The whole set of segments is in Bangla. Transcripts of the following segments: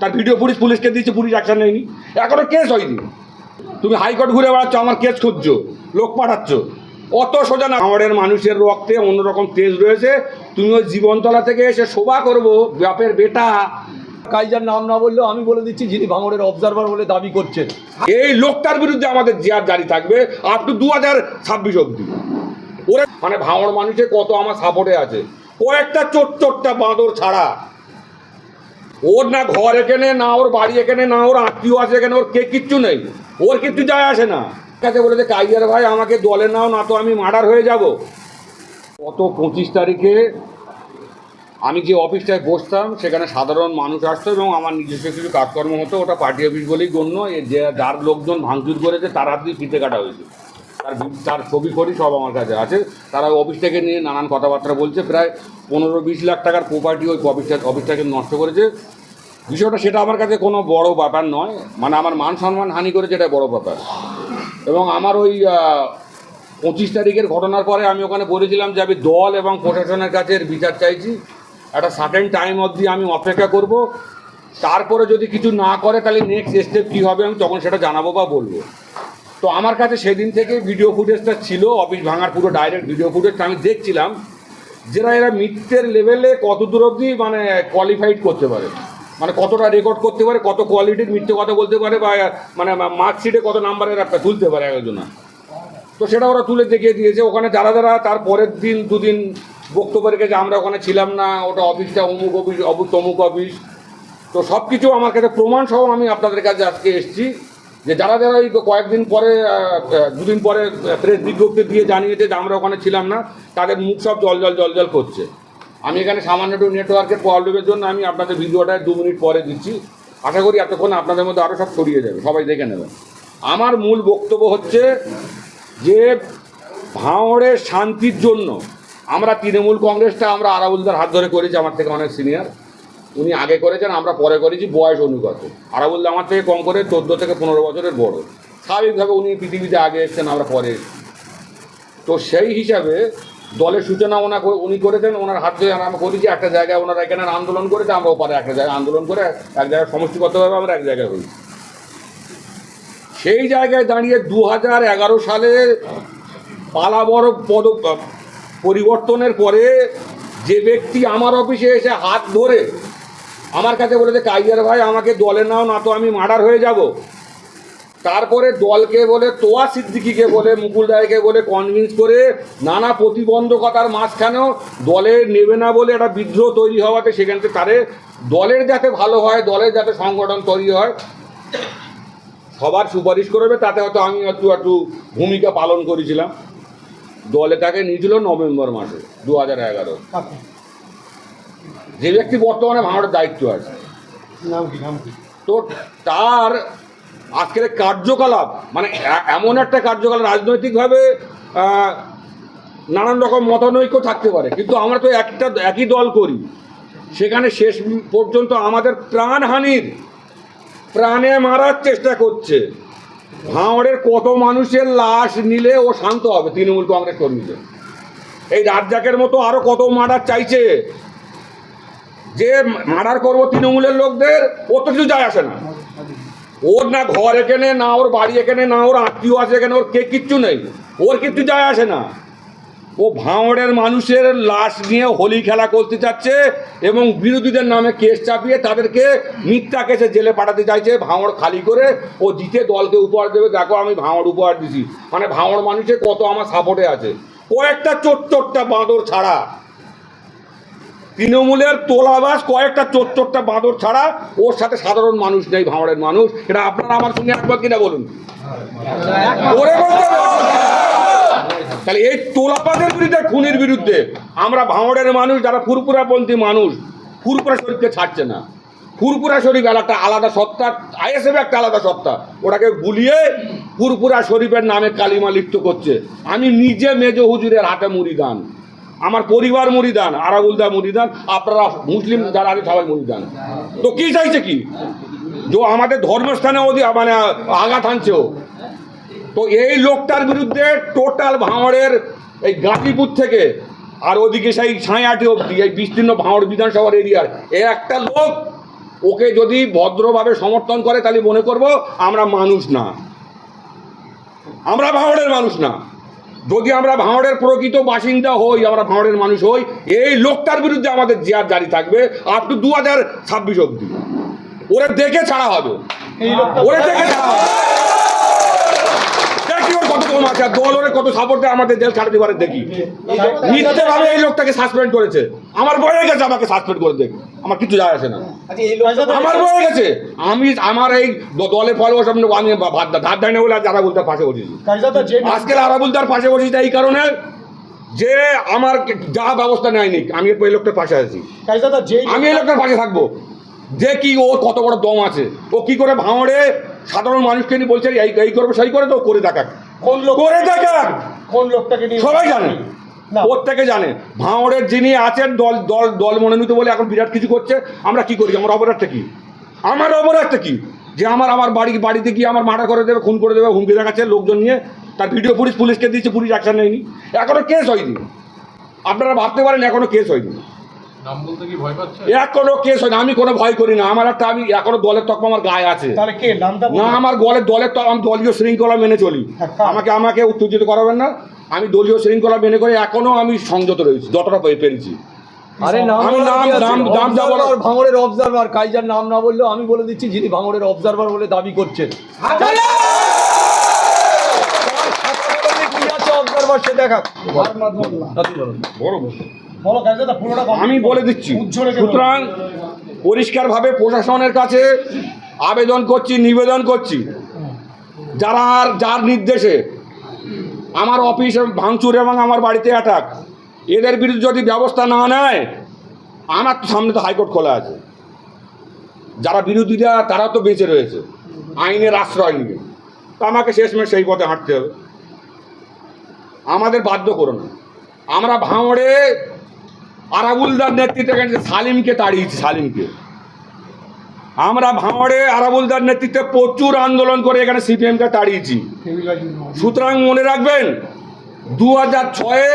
তার ভিডিও পুলিশ পুলিশকে দিয়েছে পুলিশ অ্যাকশন নেয়নি। এখনও কেস হয়নি। তুমি হাইকোর্ট ঘুরে বেড়াচ্ছ আমার কেস খুঁজছো লোক পাঠাচ্ছ। অত সোজা না। আমাদের মানুষের রক্তে অন্যরকম তেজ রয়েছে। তুমি ওই জীবনতলা থেকে এসে শোভা করব বাপের বেটা। কাইজার নাম না বললেও আমি বলে দিচ্ছি যিনি ভাঙড়ের অবজারভার বলে দাবি করছেন। এই লোকটার বিরুদ্ধে আমাদের জিয়ার জারি থাকবে আপ টু দু হাজার ছাব্বিশ অব্দি ওরে মানে ভাঙড় মানুষের কত আমার সাপোর্টে আছে। কয়েকটা চোট চোটটা বাঁদর ছাড়া। ওর না ঘর এখানে, না ওর বাড়ি এখানে, না ওর আত্মীয় আছে এখানে, ওর কে কিচ্ছু নেই। ওর কিচ্ছু যায় আসে না। কাছে বলেছে, কাইয়ার ভাই, আমাকে দলে নাও, না তো আমি মার্ডার হয়ে যাব। গত পঁচিশ তারিখে আমি যে অফিসটায় বসতাম, সেখানে সাধারণ মানুষ আসতো এবং আমার নিজস্ব কিছু কাজকর্ম হতো। ওটা পার্টি অফিস বলেই গণ্য। যে যার লোকজন ভাঙচুর করেছে, তার হাত দিয়ে ফিতে কাটা হয়েছে। তার তার ছবি করি সব আমার কাছে আছে। তারা ওই অফিস থেকে নিয়ে নানান কথাবার্তা বলছে। প্রায় পনেরো বিশ লাখ টাকার প্রপার্টি ওই অফিসটা অফিসটাকে নষ্ট করেছে। বিষয়টা সেটা আমার কাছে কোনো বড় ব্যাপার নয়। মানে আমার মান সম্মান হানি করেছে এটা বড় ব্যাপার। এবং আমার ওই পঁচিশ তারিখের ঘটনার পরে আমি ওখানে বলেছিলাম যে আমি দল এবং প্রশাসনের কাছে বিচার চাইছি। একটা সার্টেন টাইম অবধি আমি অপেক্ষা করব। তারপরে যদি কিছু না করে তাহলে নেক্সট স্টেপ কী হবে আমি তখন সেটা জানাব বা বলব। তো আমার কাছে সেদিন থেকে ভিডিও ফুটেজটা ছিল অফিস ভাঙার পুরো ডাইরেক্ট ভিডিও ফুটেজটা আমি দেখছিলাম, যেটা এরা মিথ্যের লেভেলে কত দূর অবধি মানে কোয়ালিফাইড করতে পারে। মানে কতটা রেকর্ড করতে পারে, কত কোয়ালিটির মিথ্যে কথা বলতে পারে, বা মানে মার্কশিটে কত নাম্বারের একটা তুলতে পারে একজনা। তো সেটা ওরা তুলে দেখিয়ে দিয়েছে। ওখানে যারা যারা তার পরের দিন, দুদিন বক্তব্য রেখেছে, আমরা ওখানে ছিলাম না, ওটা অফিসটা অমুক অফিস অমুক তমুক অফিস তো সব কিছু আমার কাছে প্রমাণ সহ আমি আপনাদের কাছে আজকে এসেছি। যে যারা যারা এই কয়েকদিন পরে দুদিন পরে প্রেস বিজ্ঞপ্তি দিয়ে জানিয়েছে যে আমরা ওখানে ছিলাম না, তাদের মুখ সব জল জল জল জল করছে। আমি এখানে সামান্য একটু নেটওয়ার্কের প্রবলেমের জন্য আমি আপনাদের ভিডিওটা দু মিনিট পরে দিচ্ছি। আশা করি এতক্ষণ আপনাদের মধ্যে আরও সব ছড়িয়ে যাবে, সবাই দেখে নেবেন। আমার মূল বক্তব্য হচ্ছে যে ভাঁড়ের শান্তির জন্য আমরা তৃণমূল কংগ্রেসটা, আমরা আরাবুলদার হাত ধরে করেছি, আমার থেকে অনেক সিনিয়র উনি আগে করেছেন, আমরা পরে করেছি, বয়স অনুগত। আরাবুল্লাহ আমার থেকে কম করে চোদ্দ থেকে পনেরো বছরের বড়। স্বাভাবিকভাবে উনি পৃথিবীতে আগে এসেছেন, আমরা পরে। তো সেই হিসাবে দলের সূচনা ওনা উনি করেছেন, ওনার হাত ধরে আমরা করেছি, একটা জায়গায় ওনারা এখানে আন্দোলন করেছে, আমরা ওপারে একটা জায়গায় আন্দোলন করে এক জায়গায় সমষ্টিগতভাবে আমরা এক জায়গায় হই সেই জায়গায় দাঁড়িয়ে দু হাজার এগারো সালে পালাবর পদ পরিবর্তনের পরে যে ব্যক্তি আমার অফিসে এসে হাত ধরে আমার কাছে বলেছে কাইয়ার ভাই, আমাকে দলে নাও, না তো আমি মার্ডার হয়ে যাব। তারপরে দলকে বলে, তোয়া সিদ্দিকিকে বলে, মুকুল রায়কে বলে কনভিন্স করে নানা প্রতিবন্ধকতার মাঝখানেও দলে নেবে না বলে একটা বিদ্রোহ তৈরি হওয়াতে সেখান থেকে তারে দলের যাতে ভালো হয়, দলের যাতে সংগঠন তৈরি হয়, সবার সুপারিশ করবে তাতে হয়তো আমি একটু একটু ভূমিকা পালন করেছিলাম। দলে তাকে নিয়েছিল নভেম্বর মাসে, দু হাজার এগারো। যে ব্যক্তি বর্তমানে ভাঙড়ের দায়িত্ব আছে। নাম কি নাম কি? তো তার আজকের কার্যকলাপ মানে এমন একটা কার্যকলাপ রাজনৈতিকভাবে নানান রকম মতানৈক্য থাকতে পারে। কিন্তু আমরা তো একটা একই দল করি। সেখানে শেষ পর্যন্ত আমাদের প্রাণহানির প্রাণে মারার চেষ্টা করছে। ভাঁড়ের কত মানুষের লাশ নিলে ও শান্ত হবে তৃণমূল কংগ্রেস কর্মীদের। এই রাজ্জাকের মতো আরও কত মার্ডার চাইছে যে মার্ডার করব তৃণমূলের লোকদের, ও তো কিছু যায় আসে না। ওর না ঘর এখানে, না ওর বাড়ি এখানে, না ওর আত্মীয় আছে এখানে, ওর কে কিচ্ছু নেই। ওর কিচ্ছু যায় আসে না। ও ভাঁড়ের মানুষের লাশ নিয়ে হোলি খেলা করতে চাচ্ছে এবং বিরোধীদের নামে কেস চাপিয়ে তাদেরকে মিথ্যা কেসে জেলে পাঠাতে চাইছে ভাঁড় খালি করে। ও জিতে দলকে উপহার দেবে। দেখো আমি ভাঁড় উপহার দিছি। মানে ভাঁড় মানুষের কত আমার সাপোর্টে আছে। কয়েকটা চোট চোটটা বাঁদর ছাড়া তৃণমূলের তোলাবাস কয়েকটা চোট্টটা বাঁদর ছাড়া ওর সাথে সাধারণ মানুষ নেই ভাঁড়ের মানুষ। এটা আপনারা আমার সঙ্গে একবার কিনা বলুন। তাহলে এই তোলাবাজের বিরুদ্ধে, খুনির বিরুদ্ধে আমরা ভাঁড়ের মানুষ, যারা ফুরপুরাপন্থী মানুষ ফুরপুরা শরীফকে ছাড়ছে না। ফুরপুরা শরীফ একটা আলাদা সত্তা, আইএসএফ একটা আলাদা সত্তা। ওটাকে গুলিয়ে ফুরপুরা শরীফের নামে কালিমা লিপ্ত করছে। আমি নিজে মেজ হুজুরের হাতে মুড়িদান আমার পরিবার মুড়িদান আরাবুলদা মুড়িদান আপনারা মুসলিম যারা আছে সবাই মুড়িদান তো কি চাইছে কি? যে আমাদের ধর্মস্থানে ওদি মানে আঘাত আনছে ও। তো এই লোকটার বিরুদ্ধে টোটাল ভাঁড়ের এই গাজীপুর থেকে আর ওদিকে সেই ছায়াটি অবধি, এই বিস্তীর্ণ ভাঁড় বিধানসভার এরিয়ার এ একটা লোক, ওকে যদি ভদ্রভাবে সমর্থন করে তাহলে মনে করব আমরা মানুষ না। আমরা ভাঙড়ের মানুষ না। যদি আমরা ভাঁড়ের প্রকৃত বাসিন্দা হই আমরা ভাঁড়ের মানুষ হই এই লোকটার বিরুদ্ধে আমাদের জিয়ার জারি থাকবে আপ টু দু হাজার ছাব্বিশ অব্দি ওরা দেখে ছাড়া হবে। ওরা দেখে ছাড়া হবে। কত আর সাপোর্ট দেয় আমাদের জেল দেখি। এই লোকটাকে সাসপেন্ড করেছে। আমার বয়ে গেছে আমাকে সাসপেন্ড করে দেখ। আমার কিছু যায় না। আমার বয়ে গেছে। আমি আমার এই দলে আমি ধার বলে যারা বলতে পাশে বসেছি। আজকে আরাবুল তার পাশে বসেছি এই কারণে যে আমার যা ব্যবস্থা নেয়নি আমি এই লোকটার পাশে আছি। আমি এই লোকটার পাশে থাকব। যে কি ওর কত বড় দম আছে। ও কি করে ভাঙড়ে সাধারণ মানুষকে নিয়ে বলছে এই এই করবে সেই করে তো করে দেখাক। কোন লোক করে দেখাক। কোন লোকটাকে নিয়ে সবাই জানে। প্রত্যেকে জানে। ভাঙড়ের যিনি আছেন দল দল দল মনোনীত বলে এখন বিরাট কিছু করছে আমরা কি করি? আমার অপরাধটা কি? আমার অপরাধটা কি? যে আমার আমার বাড়ি বাড়িতে গিয়ে আমার মার্ডার করে দেবে খুন করে দেবে হুমকি দেখাচ্ছে লোকজন নিয়ে তার ভিডিও পুলিশ পুলিশকে দিয়েছে পুলিশ অ্যাকশন নেয়নি। এখনও কেস হয়নি। আপনারা ভাবতে পারেন এখনও কেস হয়নি। এখনও কেস হয়নি আমি কোনো ভয় করি না আমার একটা আমি এখনও দলের তকমা আমার গায়ে আছে। তাহলে কে নামটা না আমার গলের দলের তো আমি দলীয় শৃঙ্খলা মেনে চলি। হ্যাঁ, আমাকে আমাকে উত্তেজিত করাবেন না আমি দলীয় শৃঙ্খলা মেনে করে এখনও আমি সংযত রয়েছি যতটা পে- পেরেছি। আরে নাম আমি নাম- কি আছে? নাম- নাম যা বলার- Observer, ভাঙড়ের অবজারভার কাইজার নাম না বললেও আমি বলে দিচ্ছি যিনি ভাঙড়ের অবজারভার বলে দাবি করছেন। অবজারভার সে। বড় আমি বলে দিচ্ছি। সুতরাং পরিষ্কারভাবে প্রশাসনের কাছে আবেদন করছি নিবেদন করছি। যারা যার নির্দেশে আমার অফিসে ভাঙচুর এবং আমার বাড়িতে অ্যাটাক এদের বিরুদ্ধে যদি ব্যবস্থা না নেয় আমার তো সামনে তো হাইকোর্ট খোলা আছে। যারা বিরোধীরা তারা তো বেঁচে রয়েছে। আইনের আশ্রয় নিয়ে তো আমাকে শেষমেশ সেই পথে হাঁটতে হবে। আমাদের বাধ্য করো না। আমরা ভাঙড়ে আরাবুলদার নেতৃত্বে সালিমকে তাড়িয়েছি, সালিমকে? আমরা ভাঙড়ে আরাবুলদার নেতৃত্বে প্রচুর আন্দোলন করে এখানে সিপিএমকে তাড়িয়েছি। সুতরাং মনে রাখবেন দু হাজার ছয়ে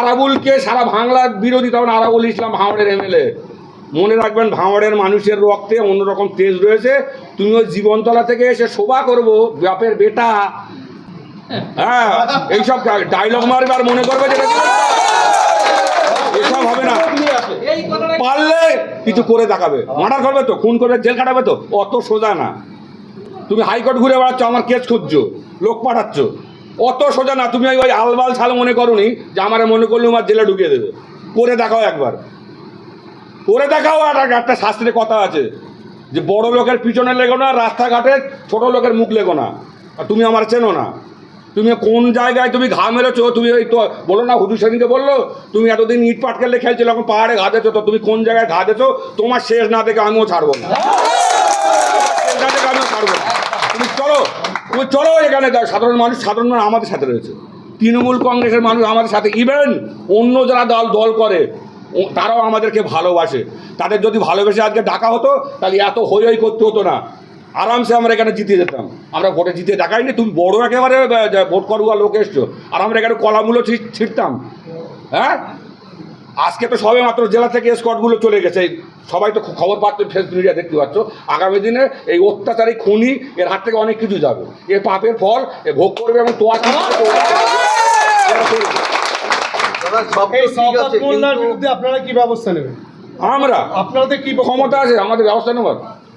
আরাবুলকে সারা বাংলার বিরোধী, তখন আরাবুল ইসলাম ভাঙড়ের এমএলএ। মনে রাখবেন, ভাঙড়ের মানুষের রক্তে অন্যরকম তেজ রয়েছে। তুমি ওই জীবনতলা থেকে এসে শোভা করব, বাপের বেটা। হ্যাঁ এইসব ডায়লগ মারবে আর মনে করবে যেটা এসব হবে না পারলে কিছু করে দেখাবে। মার্ডার করবে তো, খুন করে জেল কাটাবে তো অত সোজা না। তুমি হাইকোর্ট ঘুরে বেড়াচ্ছ, আমার কেস খুঁজছো, লোক পাঠাচ্ছ। অত সোজা না, তুমি ওই আলবাল ছাল মনে করোনি যে আমার মনে করলে আমার জেলে ঢুকিয়ে দেবে। করে দেখাও একবার। করে দেখাও আর এক- একটা শাস্ত্রে কথা আছে যে বড় লোকের পিছনে লেগো না, রাস্তাঘাটে ছোট লোকের মুখ লেগো না। আর তুমি আমার চেনো না। তুমি কোন জায়গায় তুমি ঘা মেরেছো? তুমি ওই তো বলো না, হুজুর সেদিনকে বলল, তুমি এতদিন ইট পাটকেলে খেলছিলে, এখন পাহাড়ে ঘা দিয়েছ, তো তুমি কোন জায়গায় ঘা দিয়েছ? তোমার শেষ না দেখে আমিও ছাড়বো না। আমিও ছাড়বো না। তুমি চলো তুমি চলো এখানে সাধারণ মানুষ সাধারণ মানুষ আমাদের সাথে রয়েছে। তৃণমূল কংগ্রেসের মানুষ আমাদের সাথে ইভেন অন্য যারা দল দল করে তারাও আমাদেরকে ভালোবাসে। তাদের যদি ভালোবেসে আজকে ডাকা হতো, তাহলে এত হই হই করতে হতো না। আরামসে আমরা এখানে জিতে যেতাম। আমরা ভোটে জিতে দেখাই দেখাইনি তুমি বড় একেবারে ভোট করুয়া লোক এসছো আর আমরা এখানে কলামূলো ছিট- ছিটতাম। হ্যাঁ? আজকে তো সবে মাত্র জেলা থেকে স্কটগুলো চলে গেছে। সবাই তো খবর পাচ্ছ ফেসবুক মিডিয়া দেখতে পাচ্ছ। আগামী দিনে এই অত্যাচারী খুনি এর হাত থেকে অনেক কিছু যাবে। এ পাপের ফল এ ভোগ করবে এবং তোয়া আপনারা কি ব্যবস্থা নেবেন? আমরা? আপনাদের কি ক্ষমতা আছে আমাদের ব্যবস্থা নেওয়ার।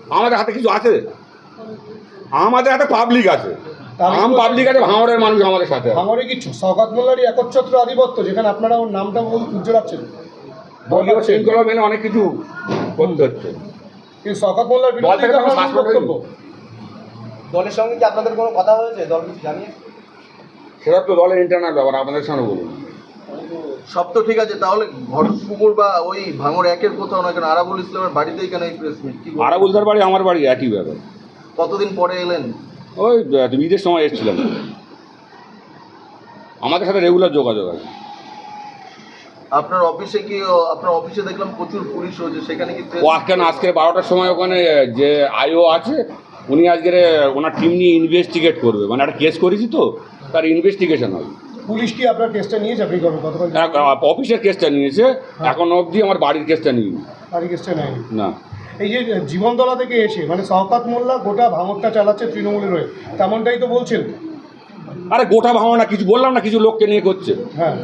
আমাদের হাতে কিছু আছে। আমাদের হাতে পাবলিক আছে। আম পাবলিক আছে ভাঙড়ের মানুষ আমাদের সাথে আছে। ভাঙরে কি শওকত মোল্লারই একচ্ছত্র আধিপত্য যেখানে আপনারা ওর নামটা বল- উজ্জ্বলাচ্ছেন দলীয় শৃঙ্খলা মেনে অনেক কিছু করতে হচ্ছে। কিন্তু শওকত মোল্লার দলের সঙ্গে কি আপনাদের কোনো কথা হয়েছে? দল কিছু জানিয়ে সেটা তো দলের ইন্টারনাল ব্যাপার আপনাদের সামনে বলুন। সব তো ঠিক আছে তাহলে ঘটপুকুর বা ওই ভাঙর একের কোথাও না কেন আরাবুল ইসলামের বাড়িতেই কেন এই প্রেস মিট কি বলব? বাড়ি আমার বাড়ি একই ব্যাপার। কতদিন পরে এলেন? ওই ঈদের সময় এসেছিলাম। আমাদের সাথে রেগুলার যোগাযোগ আছে। আপনার অফিসে কি আপনার অফিসে দেখলাম প্রচুর পুলিশ রয়েছে সেখানে কি ও আজকে বারোটার সময় ওখানে যে আইও আছে উনি আজকের আহ, ওনার টিম নিয়ে ইনভেস্টিগেট করবে। মানে একটা কেস করেছি তো তার ইনভেস্টিগেশন হবে। পুলিশ কি আপনার কেসটা নিয়েছে? আপনি গতকাল অফিসের কেসটা নিয়েছে। এখন অবধি আমার বাড়ির কেসটা নিয়ে তারই কেসটা নেয়নি। না। এই যে জীবনতলা থেকে এসে মানে শওকাত মোল্লা গোটা ভাঙরটা চালাচ্ছে তৃণমূলের হয়ে তেমনটাই তো বলছেন। আরে গোটা ভাঙো না কিছু বললাম না কিছু লোককে নিয়ে করছে। হ্যাঁ।